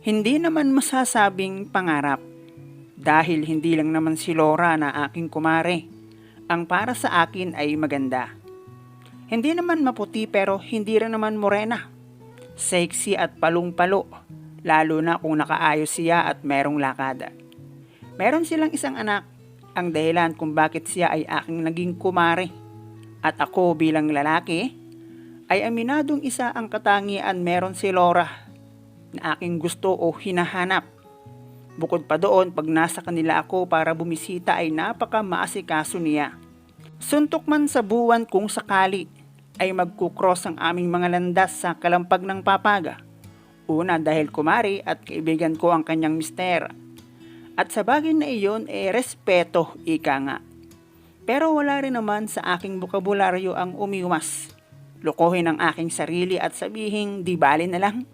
Hindi naman masasabing pangarap dahil hindi lang naman si Laura na aking kumare. Ang para sa akin ay maganda. Hindi naman maputi pero hindi rin naman morena. Sexy at palong-palo, lalo na kung nakaayos siya at merong lakada. Meron silang isang anak, ang dahilan kung bakit siya ay aking naging kumare. At ako bilang lalaki, ay aminadong isa ang katangian meron si Laura na aking gusto o hinahanap. Bukod pa doon, pag nasa kanila ako para bumisita ay napaka maasikaso niya. Suntok man sa buwan kung sakali ay magkukross ang aming mga landas sa kalampag ng papaga. Una dahil kumari at kaibigan ko ang kanyang mister. At sa bagay na iyon, eh, respeto, ika nga. Pero wala rin naman sa aking bokabularyo ang umiwas. Lokohin ang aking sarili at sabihin, di bali na lang.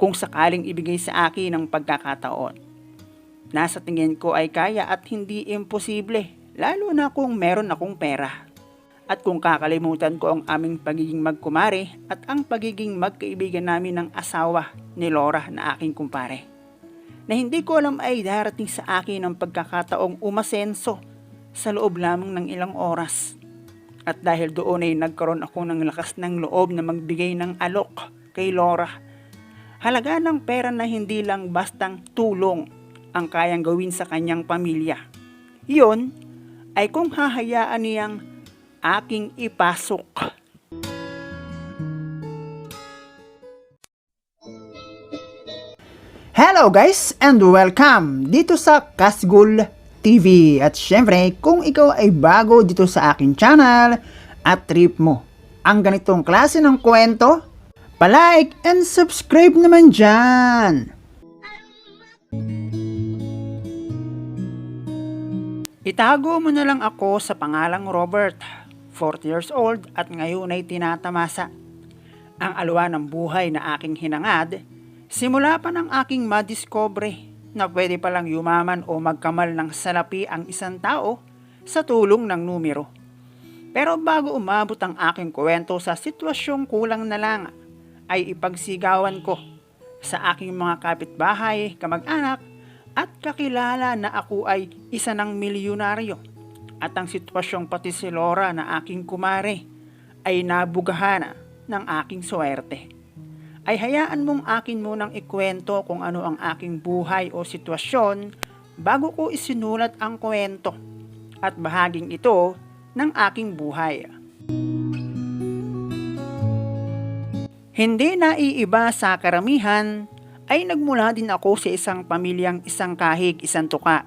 Kung sakaling ibigay sa akin ang pagkakataon. Nasa tingin ko ay kaya at hindi imposible, lalo na kung meron akong pera. At kung kakalimutan ko ang aming pagiging magkumare at ang pagiging magkaibigan namin ng asawa ni Laura na aking kumpare. Na hindi ko alam ay darating sa akin ang pagkakataong umasenso sa loob lamang ng ilang oras. At dahil doon ay nagkaroon ako ng lakas ng loob na magbigay ng alok kay Laura. Halaga ng pera na hindi lang bastang tulong ang kayang gawin sa kanyang pamilya. Iyon ay kung hahayaan niyang aking ipasok. Hello guys and welcome dito sa Kasgul TV. At syempre, kung ikaw ay bago dito sa aking channel at trip mo ang ganitong klase ng kwento, palike and subscribe naman dyan. Itago mo na lang ako sa pangalang Robert, 40 years old at ngayon ay tinatamasa. Ang alwa ng buhay na aking hinangad, simula pa ng aking madiscobre na pwede palang yumaman o magkamal ng salapi ang isang tao sa tulong ng numero. Pero bago umabot ang aking kwento sa sitwasyong kulang na lang, ay ipagsigawan ko sa aking mga kapitbahay, kamag-anak, at kakilala na ako ay isa ng milyonaryo. At ang sitwasyong pati si Laura na aking kumare ay nabugahan ng aking swerte. Ay hayaan mong akin munang ikwento kung ano ang aking buhay o sitwasyon bago ko isinulat ang kwento at bahaging ito ng aking buhay. Hindi na iiba sa karamihan ay nagmula din ako sa isang pamilyang isang kahig, isang tuka.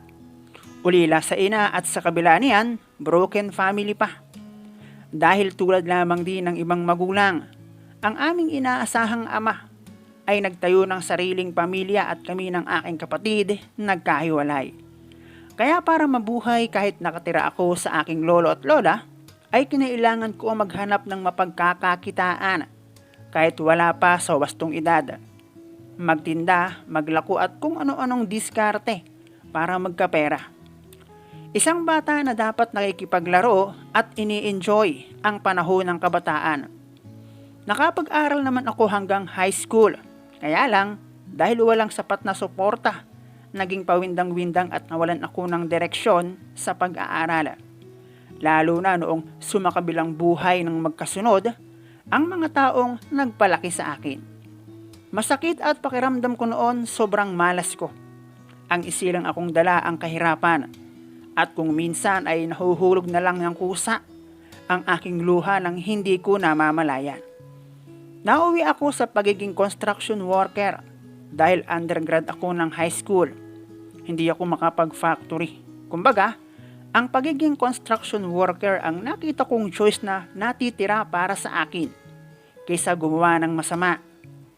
Ulila sa ina at sa kabila niyan, broken family pa. Dahil tulad lamang din ng ibang magulang, ang aming inaasahang ama ay nagtayo ng sariling pamilya at kami ng aking kapatid nagkahiwalay. Kaya para mabuhay kahit nakatira ako sa aking lolo at lola, ay kinailangan ko maghanap ng mapagkakakitaan kahit wala pa sa wastong edad magtinda, maglako at kung ano-anong diskarte para magkapera. Isang bata na dapat nakikipaglaro at ini-enjoy ang panahon ng kabataan. Nakapag-aral naman ako hanggang high school, kaya lang dahil walang sapat na suporta, naging pawindang-windang at nawalan ako ng direksyon sa pag-aaral. Lalo na noong sumakabilang buhay ng magkasunod, ang mga taong nagpalaki sa akin. Masakit at pakiramdam ko noon sobrang malas ko. Ang isilang akong dala ang kahirapan. At kung minsan ay nahuhulog na lang ng kusa ang aking luha nang hindi ko namamalayan. Nauwi ako sa pagiging construction worker dahil undergrad ako ng high school. Hindi ako makapag-factory. Kumbaga, ang pagiging construction worker ang nakita kong choice na natitira para sa akin kaysa gumawa ng masama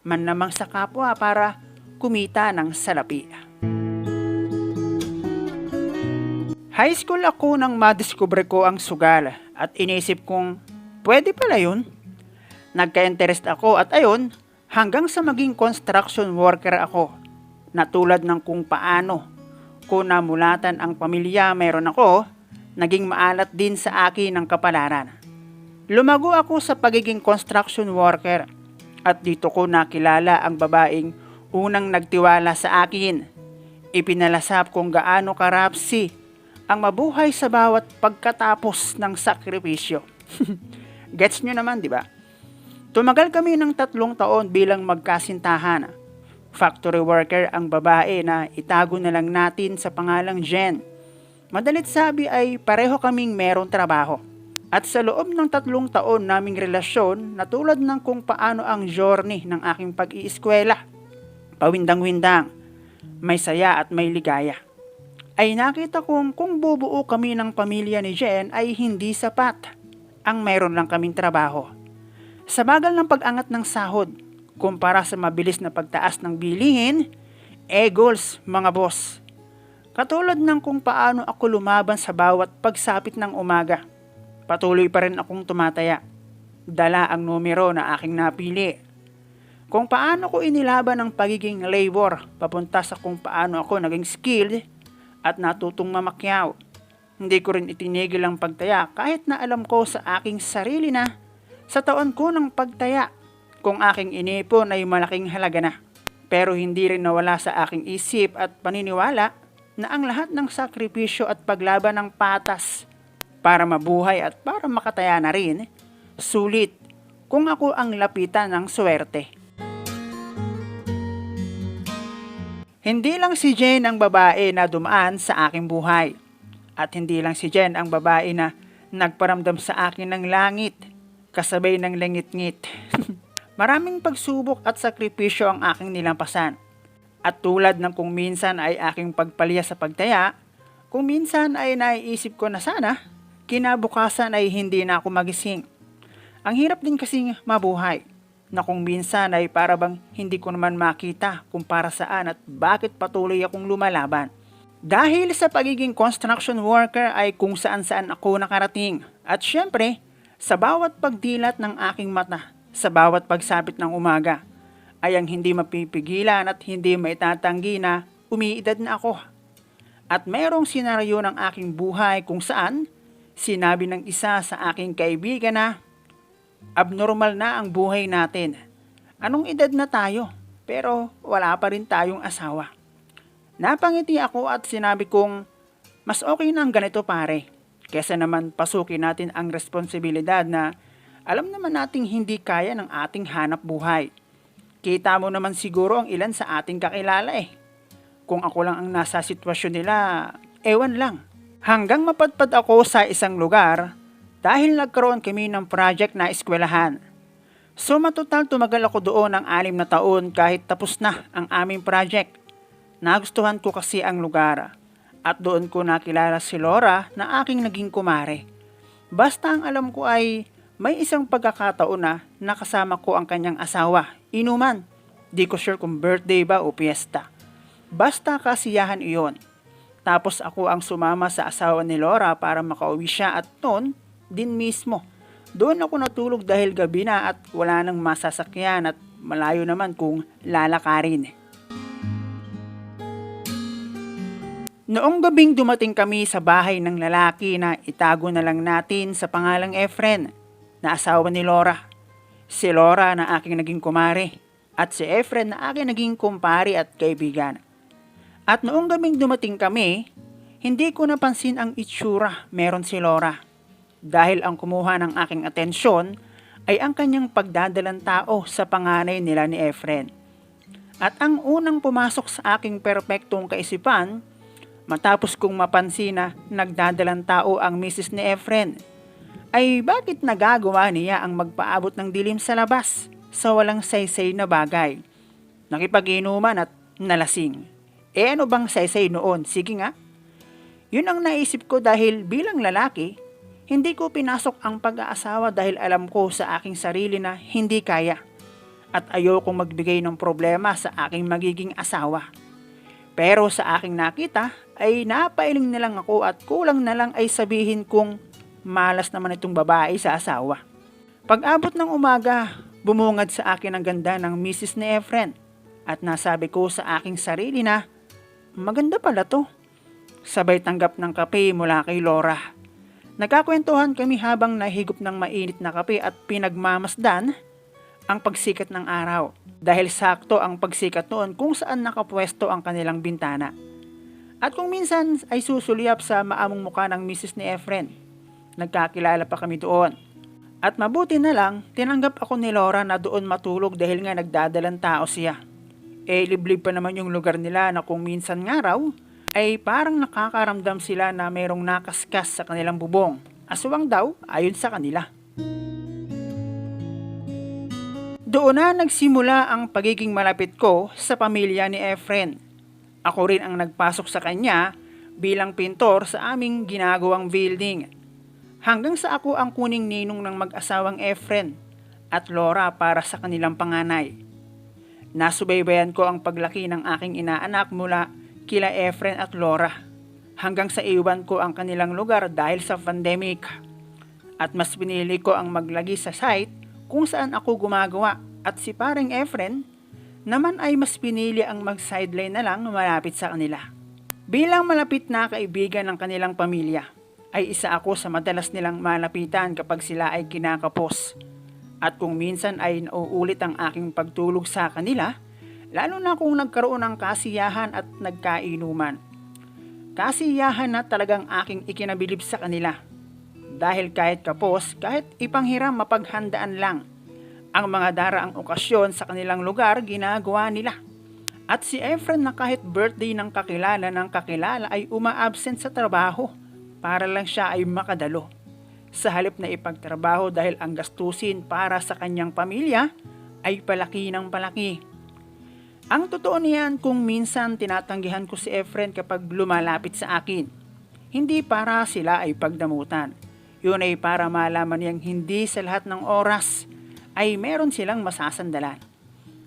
man lamang sa kapwa para kumita ng salapi. High school ako nang madiskubre ko ang sugal at inisip kong pwede pala yun. Nagka-interest ako at ayon hanggang sa maging construction worker ako na tulad ng kung paano ko namulatan ang pamilya meron ako, naging maalat din sa akin ang kapalaran. Lumago ako sa pagiging construction worker at dito ko nakilala ang babaeng unang nagtiwala sa akin. Ipinalasap kung gaano karapsi ang mabuhay sa bawat pagkatapos ng sakripisyo. Gets nyo naman, di ba? Tumagal kami ng tatlong taon bilang magkasintahan. Factory worker ang babae na itago na lang natin sa pangalang Jen. Madalit sabi ay pareho kaming merong trabaho. At sa loob ng tatlong taon naming relasyon, na tulad ng kung paano ang journey ng aking pag-iiskwela. Pawindang-windang, may saya at may ligaya. Ay nakita kong kung bubuo kami ng pamilya ni Jen ay hindi sapat. Ang mayroon lang kaming trabaho. Sa bagal ng pag-angat ng sahod, kumpara sa mabilis na pagtaas ng bilihin, eh goals mga boss. Katulad ng kung paano ako lumaban sa bawat pagsapit ng umaga. Patuloy pa rin akong tumataya. Dala ang numero na aking napili. Kung paano ko inilaban ang pagiging labor papunta sa kung paano ako naging skilled at natutong mamakyaw. Hindi ko rin itinigil ang pagtaya kahit na alam ko sa aking sarili na sa taon ko ng pagtaya kung aking inipon ay malaking halaga na. Pero hindi rin nawala sa aking isip at paniniwala na ang lahat ng sakripisyo at paglaban ng patas para mabuhay at para makataya na rin, sulit kung ako ang lapitan ng swerte. Hindi lang si Jen ang babae na dumaan sa aking buhay. At hindi lang si Jen ang babae na nagparamdam sa akin ng langit, kasabay ng langit-ngit. Maraming pagsubok at sakripisyo ang aking nilampasan. At tulad ng kung minsan ay aking pagpalya sa pagtaya, kung minsan ay naiisip ko na sana, kinabukasan ay hindi na ako magising. Ang hirap din kasing mabuhay na kung minsan ay para bang hindi ko naman makita kung para saan at bakit patuloy akong lumalaban. Dahil sa pagiging construction worker ay kung saan saan ako nakarating. At syempre, sa bawat pagdilat ng aking mata, sa bawat pagsapit ng umaga, ay ang hindi mapipigilan at hindi maitatanggi na umiidad na ako. At mayroong senaryo ng aking buhay kung saan sinabi ng isa sa aking kaibigan na abnormal na ang buhay natin. Anong edad na tayo? Pero wala pa rin tayong asawa. Napangiti ako at sinabi kong, mas okay na ang ganito pare, kesa naman pasukin natin ang responsibilidad na alam naman nating hindi kaya ng ating hanap buhay. Kita mo naman siguro ang ilan sa ating kakilala eh. Kung ako lang ang nasa sitwasyon nila, ewan lang. Hanggang mapadpad ako sa isang lugar dahil nagkaroon kami ng project na eskwelahan. So matotal tumagal ako doon ng anim na taon kahit tapos na ang aming project. Nagustuhan ko kasi ang lugar at doon ko nakilala si Laura na aking naging kumare. Basta ang alam ko ay may isang pagkakataon na nakasama ko ang kanyang asawa, inuman. Di ko sure kung birthday ba o piyesta. Basta kasiyahan iyon. Tapos ako ang sumama sa asawa ni Laura para makauwi siya at noon din mismo. Doon ako natulog dahil gabi na at wala nang masasakyan at malayo naman kung lalakarin. Noong gabing dumating kami sa bahay ng lalaki na itago na lang natin sa pangalang Efren, na asawa ni Laura. Si Laura na aking naging kumare at si Efren na aking naging kumpari at kaibigan. At noong gabing dumating kami, hindi ko napansin ang itsura meron si Laura dahil ang kumuha ng aking atensyon ay ang kanyang pagdadalang tao sa panganay nila ni Efren. At ang unang pumasok sa aking perpektong kaisipan, matapos kong mapansin na nagdadalang tao ang misis ni Efren, ay bakit nagagawa niya ang magpaabot ng dilim sa labas sa walang saysay na bagay? Nakipag-inuman at nalasing. Eh ano bang saysay noon? Sige nga. Yun ang naisip ko dahil bilang lalaki, hindi ko pinasok ang pag-aasawa dahil alam ko sa aking sarili na hindi kaya at ayokong magbigay ng problema sa aking magiging asawa. Pero sa aking nakita ay napailing na lang ako at kulang na lang ay sabihin kong malas naman itong babae sa asawa. Pag abot ng umaga, bumungad sa akin ang ganda ng Mrs. ni Efren at nasabi ko sa aking sarili na maganda pala to. Sabay tanggap ng kape mula kay Laura. Nagkakwentuhan kami habang nahigop ng mainit na kape at pinagmamasdan ang pagsikat ng araw dahil sakto ang pagsikat noon kung saan nakapwesto ang kanilang bintana. At kung minsan ay susulyap sa maamong mukha ng Mrs. ni Efren, nagkakilala pa kami doon. At mabuti na lang, tinanggap ako ni Laura na doon matulog dahil nga nagdadalang tao siya. Eh, liblib pa naman yung lugar nila na kung minsan nga raw, ay parang nakakaramdam sila na mayroong nakaskas sa kanilang bubong. Aswang daw, ayon sa kanila. Doon na nagsimula ang pagiging malapit ko sa pamilya ni Efren. Ako rin ang nagpasok sa kanya bilang pintor sa aming ginagawang building. Hanggang sa ako ang kuning ninong ng mag-asawang Efren at Laura para sa kanilang panganay. Nasubaybayan ko ang paglaki ng aking inaanak mula kila Efren at Laura hanggang sa iwan ko ang kanilang lugar dahil sa pandemic. At mas pinili ko ang maglagi sa site kung saan ako gumagawa at si paring Efren naman ay mas pinili ang mag-sideline na lang malapit sa kanila. Bilang malapit na kaibigan ng kanilang pamilya, ay isa ako sa madalas nilang malapitan kapag sila ay kinakapos. At kung minsan ay nauulit ang aking pagtulog sa kanila, lalo na kung nagkaroon ng kasiyahan at nagkainuman. Kasiyahan na talagang aking ikinabilib sa kanila. Dahil kahit kapos, kahit ipanghiram mapaghandaan lang, ang mga daraang okasyon sa kanilang lugar ginagawa nila. At si Efren na kahit birthday ng kakilala ng kakilala ay uma-absent sa trabaho para lang siya ay makadalo. Sa halip na ipagtrabaho dahil ang gastusin para sa kanyang pamilya ay palaki ng palaki. Ang totoo niyan kung minsan tinatanggihan ko si Efren kapag lumalapit sa akin. Hindi para sila ay pagdamutan. Yun ay para malaman niyang hindi sa lahat ng oras ay meron silang masasandalan.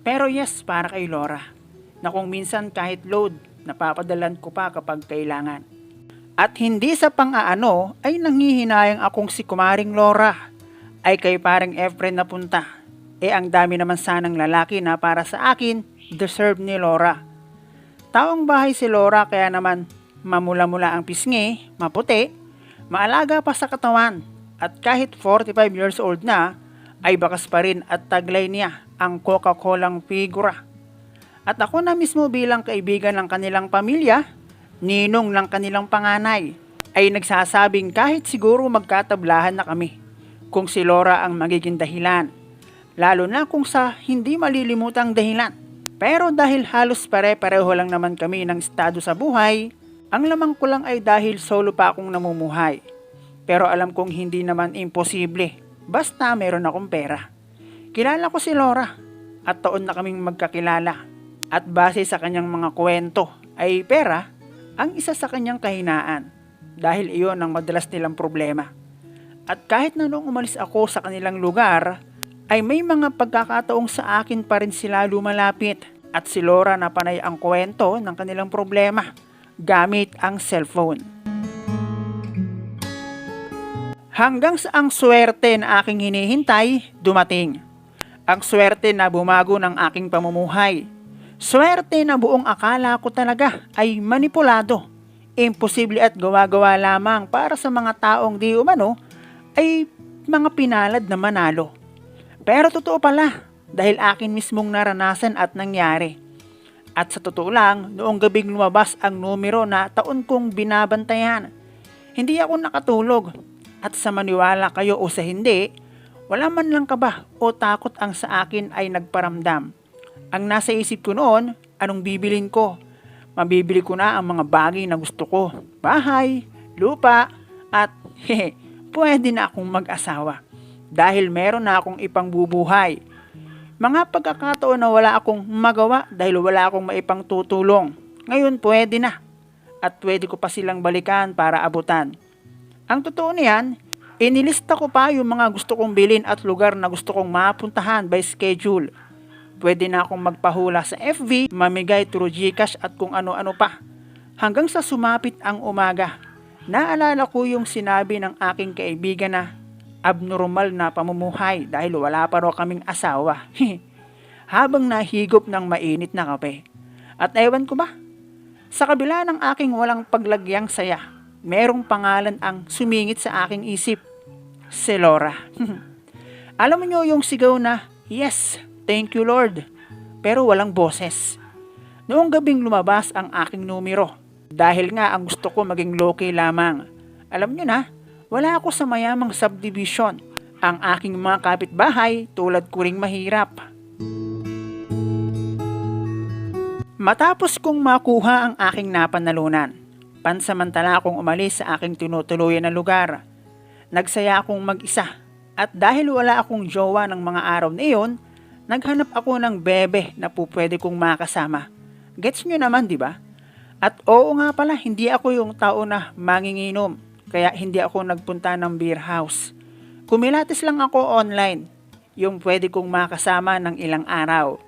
Pero yes, para kay Laura, na kung minsan kahit load, napapadalan ko pa kapag kailangan. At hindi sa pang-aano ay nanghihinayang akong si Kumaring Laura ay kay parang Efren na punta. Eh ang dami naman sanang lalaki na para sa akin, deserve ni Laura. Taong bahay si Laura kaya naman mamula-mula ang pisngi, maputi, maalaga pa sa katawan at kahit 45 years old na, ay bakas pa rin at taglay niya ang Coca-Colang figura. At ako na mismo bilang kaibigan ng kanilang pamilya, ninong ng kanilang panganay, ay nagsasabing kahit siguro magkatablahan na kami kung si Laura ang magiging dahilan. Lalo na kung sa hindi malilimutang dahilan. Pero dahil halos pare-pareho lang naman kami ng estado sa buhay, ang lamang ko lang ay dahil solo pa akong namumuhay. Pero alam kong hindi naman imposible Basta meron akong pera. Kilala ko si Laura at taon na kaming magkakilala. At base sa kanyang mga kwento ay pera ang isa sa kanyang kahinaan dahil iyon ang madalas nilang problema. At kahit na noong umalis ako sa kanilang lugar, ay may mga pagkakataong sa akin pa rin sila lumalapit at si Laura na panay ang kwento ng kanilang problema gamit ang cellphone. Hanggang sa ang swerte na aking hinihintay, dumating. Ang swerte na bumago ng aking pamumuhay. Swerte na buong akala ko talaga ay manipulado. Imposible at gawa-gawa lamang para sa mga taong di umano ay mga pinalad na manalo. Pero totoo pala dahil akin mismong naranasan at nangyari. At sa totoo lang, noong gabing lumabas ang numero na taon kong binabantayan, hindi ako nakatulog at sa maniwala kayo o sa hindi, wala man lang kaba o takot ang sa akin ay nagparamdam. Ang nasa isip ko noon, anong bibilin ko? Mabibili ko na ang mga bagay na gusto ko. Bahay, lupa, at hehe, pwede na akong mag-asawa. Dahil meron na akong ipang bubuhay. Mga pagkakataon na wala akong magawa dahil wala akong maipang tutulong. Ngayon pwede na. At pwede ko pa silang balikan para abutan. Ang totoo niyan, inilista ko pa yung mga gusto kong bilin at lugar na gusto kong mapuntahan by schedule. Pwede na akong magpahula sa FV, mamigay through Gcash at kung ano-ano pa. Hanggang sa sumapit ang umaga, naalala ko yung sinabi ng aking kaibigan na abnormal na pamumuhay dahil wala pa raw kaming asawa. Habang nahigop ng mainit na kape. At ewan ko ba, sa kabila ng aking walang paglagyang saya, merong pangalan ang sumingit sa aking isip. Si Laura. Alam mo yung sigaw na Yes, thank you Lord. Pero walang boses. Noong gabing lumabas ang aking numero. Dahil nga ang gusto ko maging low-key lamang. Alam nyo na, wala ako sa mayamang subdivision. Ang aking mga kapitbahay tulad ko ring mahirap. Matapos kong makuha ang aking napanalunan, pansamantala akong umalis sa aking tinutuluyan na lugar. Nagsaya akong mag-isa at dahil wala akong jowa ng mga araw na iyon, naghanap ako ng bebe na po pwede kong makasama. Gets nyo naman, di ba? At oo nga pala, hindi ako yung tao na manginginom, kaya hindi ako nagpunta ng beer house. Kumilatis lang ako online, yung pwede kong makasama ng ilang araw.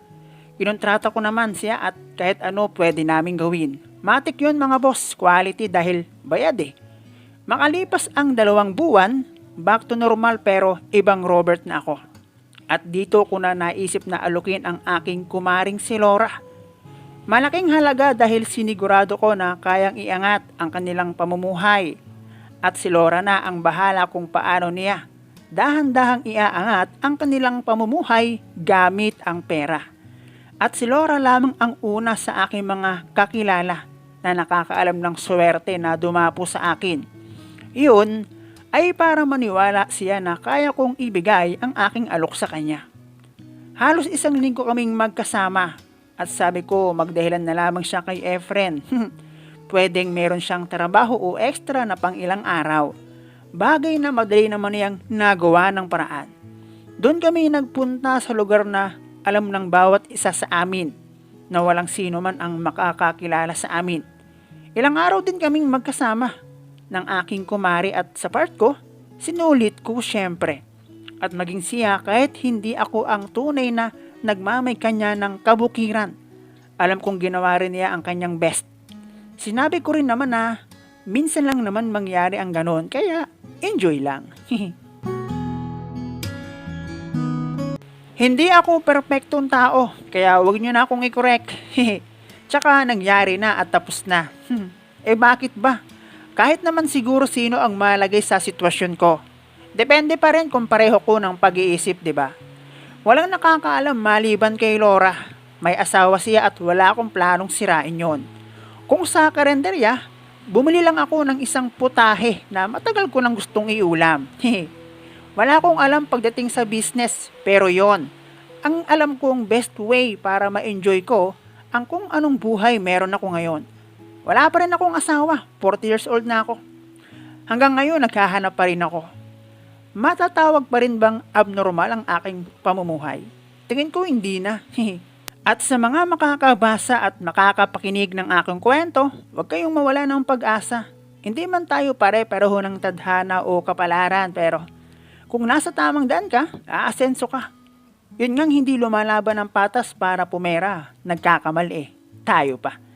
Kinontrata ko naman siya at kahit ano pwede naming gawin. Matik yun mga boss, quality dahil bayad eh. Makalipas ang dalawang buwan, back to normal pero ibang Robert na ako. At dito ko na naisip na alukin ang aking kumaring si Laura. Malaking halaga dahil sinigurado ko na kayang iangat ang kanilang pamumuhay. At si Laura na ang bahala kung paano niya dahan-dahang iaangat ang kanilang pamumuhay gamit ang pera. At si Laura lamang ang una sa aking mga kakilala na nakakaalam ng swerte na dumapo sa akin. Iyon ay para maniwala siya na kaya kong ibigay ang aking alok sa kanya. Halos isang linggo kaming magkasama at sabi ko magdahilan na lamang siya kay Efren. Pwedeng meron siyang trabaho o extra na pang ilang araw. Bagay na madali naman niyang nagawa ng paraan. Doon kami nagpunta sa lugar na alam ng bawat isa sa amin na walang sino man ang makakakilala sa amin. Ilang araw din kaming magkasama ng aking kumari at sa part ko, sinulit ko syempre. At maging siya kahit hindi ako ang tunay na nagmamay kanya ng kabukiran. Alam kong ginawa rin niya ang kanyang best. Sinabi ko rin naman na minsan lang naman mangyari ang ganon kaya enjoy lang. Hindi ako perpektong tao, kaya wag nyo na akong i-correct. Tsaka nangyari na at tapos na. Eh bakit ba? Kahit naman siguro sino ang malagay sa sitwasyon ko. Depende pa rin kung pareho ko ng pag-iisip, di ba? Walang nakakaalam maliban kay Laura. May asawa siya at wala akong planong sirain yon. Kung sa karenderya, bumili lang ako ng isang putahe na matagal ko nang gustong iulam. Wala akong alam pagdating sa business, pero yon. Ang alam kong best way para ma-enjoy ko ang kung anong buhay meron ako ngayon. Wala pa rin akong asawa, 40 years old na ako. Hanggang ngayon naghahanap pa rin ako. Matatawag pa rin bang abnormal ang aking pamumuhay? Tingin ko hindi na. at sa mga makakabasa at makakapakinig ng aking kwento, huwag kayong mawala ng pag-asa. Hindi man tayo pare-pareho ng tadhana o kapalaran pero kung nasa tamang daan ka, aasenso ka. Yun ngang hindi lumalaban ng patas para pumera, nagkakamali. Tayo pa.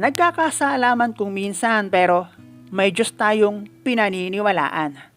Nagkakasalaman kung minsan pero may Diyos tayong pinaniniwalaan.